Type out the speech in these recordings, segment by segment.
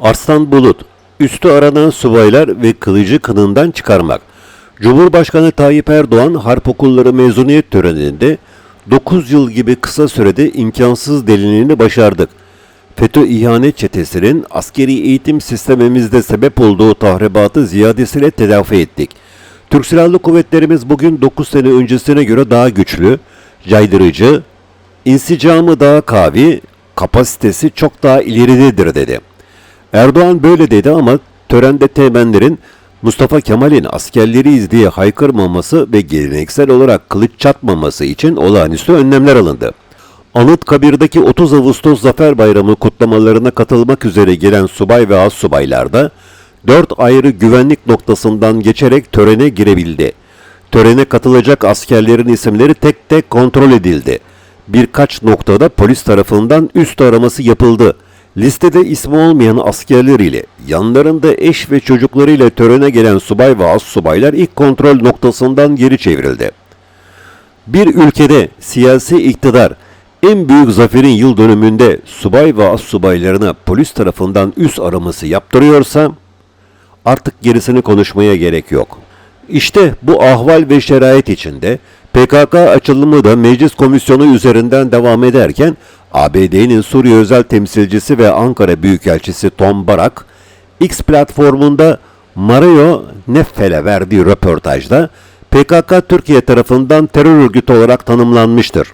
Arslan Bulut, üstü aranan subaylar ve kılıcı kınından çıkarmak. Cumhurbaşkanı Tayyip Erdoğan harp okulları mezuniyet töreninde 9 yıl gibi kısa sürede imkansız delinini başardık. FETÖ ihanet çetesinin askeri eğitim sistemimizde sebep olduğu tahribatı ziyadesiyle telafi ettik. Türk Silahlı Kuvvetlerimiz bugün 9 sene öncesine göre daha güçlü, caydırıcı, insicamı daha kavi, kapasitesi çok daha ileridedir dedi. Erdoğan böyle dedi ama törende temenlerin Mustafa Kemal'in askerleriyiz diye haykırmaması ve geleneksel olarak kılıç çatmaması için olağanüstü önlemler alındı. Anıtkabir'deki 30 Ağustos Zafer Bayramı kutlamalarına katılmak üzere gelen subay ve astsubaylar da 4 ayrı güvenlik noktasından geçerek törene girebildi. Törene katılacak askerlerin isimleri tek tek kontrol edildi. Birkaç noktada polis tarafından üst araması yapıldı. Listede ismi olmayan askerler ile yanlarında eş ve çocuklarıyla törene gelen subay ve astsubaylar ilk kontrol noktasından geri çevrildi. Bir ülkede siyasi iktidar en büyük zaferin yıl dönümünde subay ve astsubaylarına polis tarafından üst araması yaptırıyorsa artık gerisini konuşmaya gerek yok. İşte bu ahval ve şerait içinde PKK açılımı da meclis komisyonu üzerinden devam ederken ABD'nin Suriye özel temsilcisi ve Ankara Büyükelçisi Tom Barak X platformunda Mario Neffel'e verdiği röportajda PKK Türkiye tarafından terör örgütü olarak tanımlanmıştır.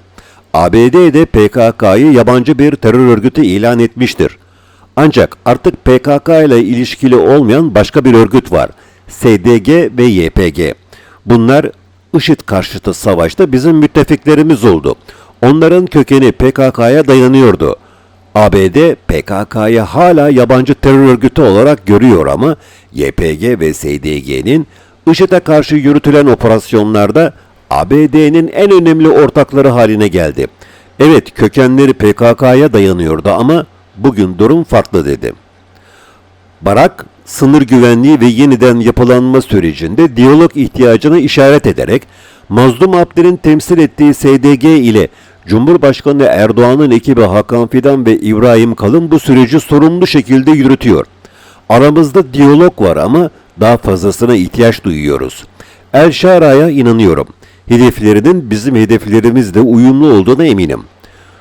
ABD de PKK'yı yabancı bir terör örgütü ilan etmiştir. Ancak artık PKK ile ilişkili olmayan başka bir örgüt var. SDG ve YPG. Bunlar IŞİD karşıtı savaşta bizim müttefiklerimiz oldu. Onların kökeni PKK'ya dayanıyordu. ABD PKK'yı hala yabancı terör örgütü olarak görüyor ama YPG ve SDG'nin IŞİD'e karşı yürütülen operasyonlarda ABD'nin en önemli ortakları haline geldi. Evet kökenleri PKK'ya dayanıyordu ama bugün durum farklı dedi. Barak, sınır güvenliği ve yeniden yapılanma sürecinde diyalog ihtiyacını işaret ederek Mazlum Abdi'nin temsil ettiği SDG ile Cumhurbaşkanı Erdoğan'ın ekibi Hakan Fidan ve İbrahim Kalın bu süreci sorumlu şekilde yürütüyor. Aramızda diyalog var ama daha fazlasına ihtiyaç duyuyoruz. El Şara'ya inanıyorum. Hedeflerinin bizim hedeflerimizle uyumlu olduğuna eminim.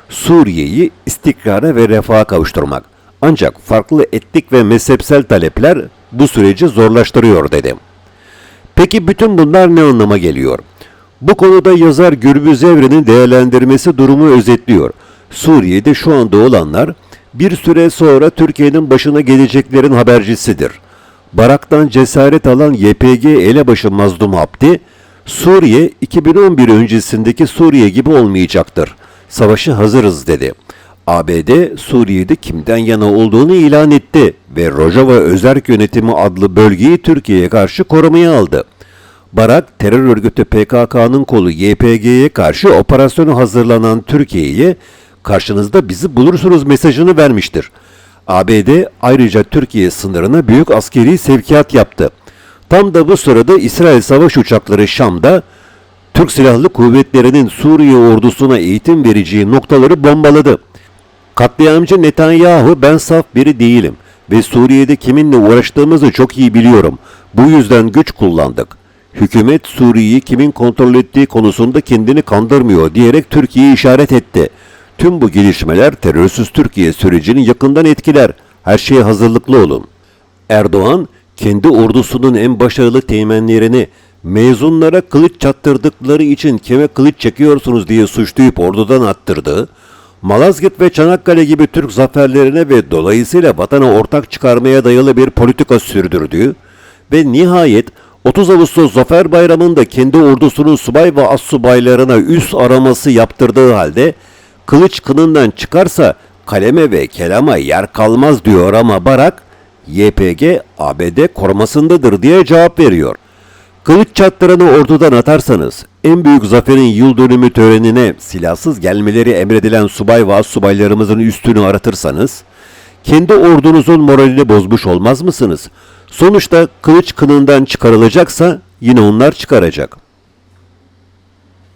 Suriye'yi istikrara ve refaha kavuşturmak. Ancak farklı etnik ve mezhepsel talepler bu süreci zorlaştırıyor dedi. Peki bütün bunlar ne anlama geliyor? Bu konuda yazar Gürbüz Evren'in değerlendirmesi durumu özetliyor. Suriye'de şu anda olanlar bir süre sonra Türkiye'nin başına geleceklerin habercisidir. Barak'tan cesaret alan YPG elebaşı Mazlum Abdi, Suriye 2011 öncesindeki Suriye gibi olmayacaktır. Savaşı hazırız dedi. ABD Suriye'de kimden yana olduğunu ilan etti ve Rojava Özerk Yönetimi adlı bölgeyi Türkiye'ye karşı korumaya aldı. Barak terör örgütü PKK'nın kolu YPG'ye karşı operasyonu hazırlanan Türkiye'ye karşınızda bizi bulursunuz mesajını vermiştir. ABD ayrıca Türkiye sınırına büyük askeri sevkiyat yaptı. Tam da bu sırada İsrail savaş uçakları Şam'da Türk Silahlı Kuvvetleri'nin Suriye ordusuna eğitim vereceği noktaları bombaladı. Katliamcı Netanyahu ben saf biri değilim ve Suriye'de kiminle uğraştığımızı çok iyi biliyorum. Bu yüzden güç kullandık. Hükümet Suriye'yi kimin kontrol ettiği konusunda kendini kandırmıyor diyerek Türkiye'yi işaret etti. Tüm bu gelişmeler terörsüz Türkiye sürecini yakından etkiler. Her şeye hazırlıklı olun. Erdoğan kendi ordusunun en başarılı teğmenlerini mezunlara kılıç çattırdıkları için kime kılıç çekiyorsunuz diye suçlayıp ordudan attırdı. Malazgirt ve Çanakkale gibi Türk zaferlerine ve dolayısıyla vatana ortak çıkarmaya dayalı bir politika sürdürdü ve nihayet 30 Ağustos Zafer Bayramı'nda kendi ordusunun subay ve astsubaylarına üst araması yaptırdığı halde kılıç kınından çıkarsa kaleme ve kelama yer kalmaz diyor ama Barak YPG ABD korumasındadır diye cevap veriyor. Kılıç çattıranı ordudan atarsanız, en büyük zaferin yıl dönümü törenine silahsız gelmeleri emredilen subay ve subaylarımızın üstünü aratırsanız, kendi ordunuzun moralini bozmuş olmaz mısınız? Sonuçta kılıç kınından çıkarılacaksa yine onlar çıkaracak.